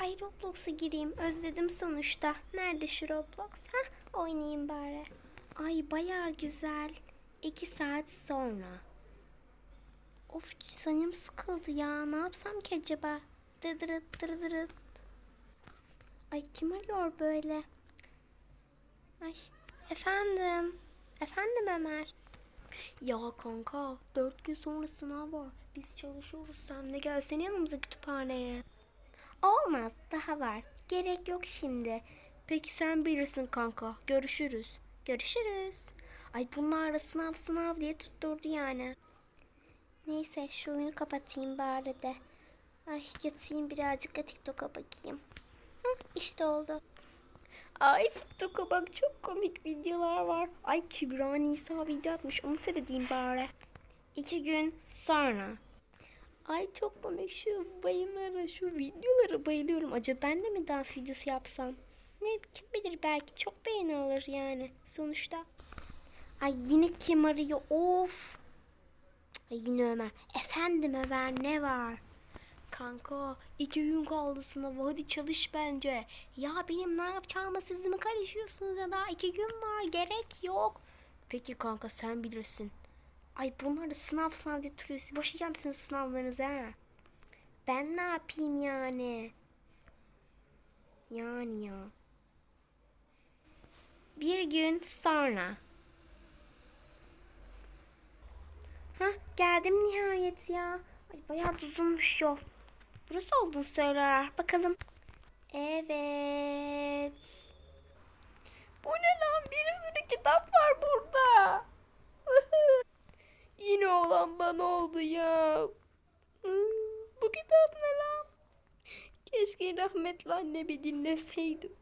Ay Roblox'a gireyim. Özledim sonuçta. Nerede şu Roblox? Hah oynayayım bari. Ay baya güzel. İki saat sonra. Of canım sıkıldı ya. Ne yapsam ki acaba? Dır dırıt dır dırıt. Ay kim arıyor böyle? Ay efendim. Efendim Ömer. Ya kanka dört gün sonra sınav var. Biz çalışıyoruz sen de gelsene yanımıza kütüphaneye. Olmaz daha var. Gerek yok şimdi. Peki sen bilirsin kanka. Görüşürüz. Görüşürüz. Ay bunlar da sınav sınav diye tutturdu yani. Neyse şu oyunu kapatayım bari de. Ay yatayım birazcık da TikTok'a bakayım. Hı, işte oldu. Ay TikTok'a bak çok komik videolar var. Ay Kübra Nisa video atmış onu seyredeyim bari. İki gün sonra. Ay çok komik şu bayımlara, şu videolara bayılıyorum. Acaba ben de mi dans videosu yapsam? Ne kim bilir belki çok beğeni alır yani sonuçta. Ay yine kim arıyor? Of. Ay yine Ömer. Efendim Ömer ne var? Kanka iki gün kaldı sınava hadi çalış bence. Ya benim ne yapacağıma siz mi karışıyorsunuz ya daha iki gün var gerek yok. Peki kanka sen bilirsin. Ay bunlar da sınav sınav diye duruyorsun. Boşayacağım sizin sınavlarınızı ha. Ben ne yapayım yani? Yani ya. Bir gün sonra. Hah geldim nihayet ya. Ay bayağı uzunmuş yol. Burası olduğunu söyler. Bakalım. Evet. Bu ne lan? Bir sürü kitap var burada. Yine olan bana oldu ya. Hmm, Bu kitap ne lan? Keşke rahmetli annemi dinleseydim.